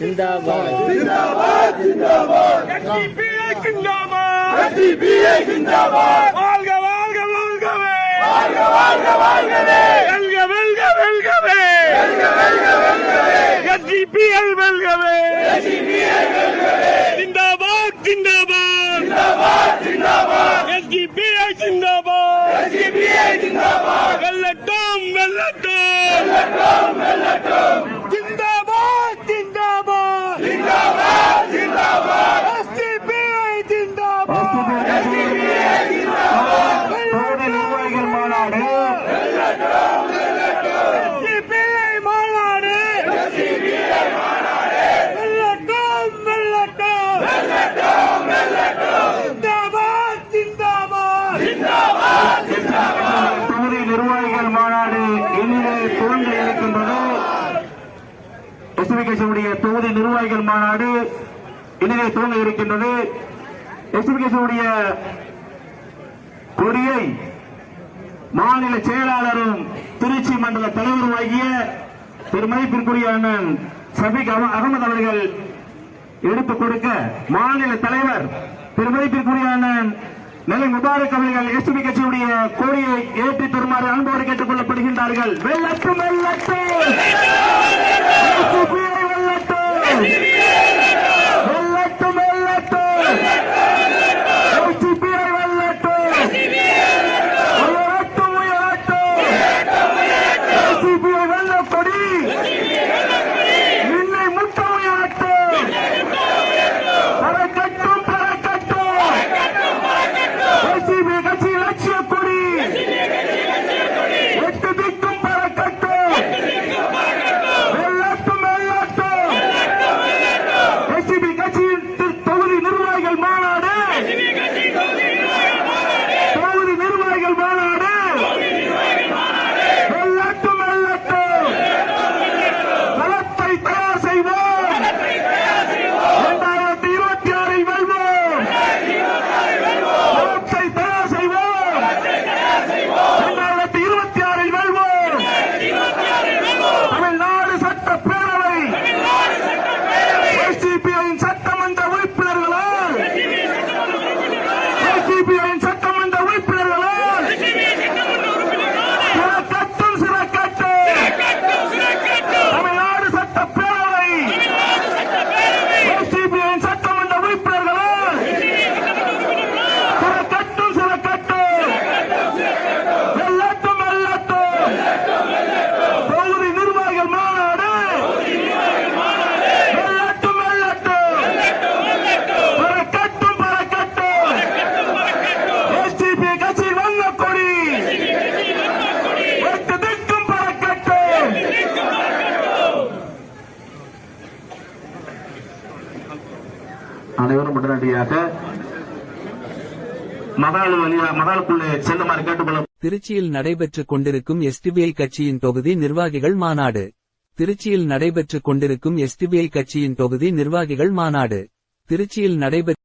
Zindabad SDPI zindabad வாழ்க வாழ்க வாழ்கவே வெல்க வெல்க வெல்கவே SDPI வெல்கவே ஜிந்தாபாத் ஜிந்தாபாத் SDPI ஜிந்தாபாத் வெல்லட்டும் வெல்லட்டும் ஜிந்தாபாத் எஸ்பிகேஷனுடைய தொகுதி நிர்வாகிகள் மாநாடு இனிதே துவங்க இருக்கின்றது. எஸ்பிகேஷனுடைய கொடியை மாநில செயலாளரும் திருச்சி மண்டல தலைவருமாகிய பெருமதிப்பிற்குரிய அண்ணன் சபிக் அகமது அவர்கள் எடுத்துக் கொடுக்க மாநில தலைவர் பெருமதிப்பிற்குரிய அண்ணன் நெல்லை முபாரக் அவர்கள் எஸ்பி கட்சியுடைய கோரியை ஏற்றி தருமாறு அன்போடு கேட்டுக் கொள்ளப்படுகின்றார்கள். வெள்ளத்து வெள்ளத்து அனைவரும் உடனடியாக மகால் வழியா மகாலுக்குள்ளே செல்லுமாறு கேட்டுக்கொள்ள திருச்சியில் நடைபெற்றுக் கொண்டிருக்கும் எஸ்டிபிஐ கட்சியின் தொகுதி நிர்வாகிகள் மாநாடு. திருச்சியில் நடைபெற்றுக் கொண்டிருக்கும் எஸ்டிபிஐ கட்சியின் தொகுதி நிர்வாகிகள் மாநாடு. திருச்சியில் நடைபெற்ற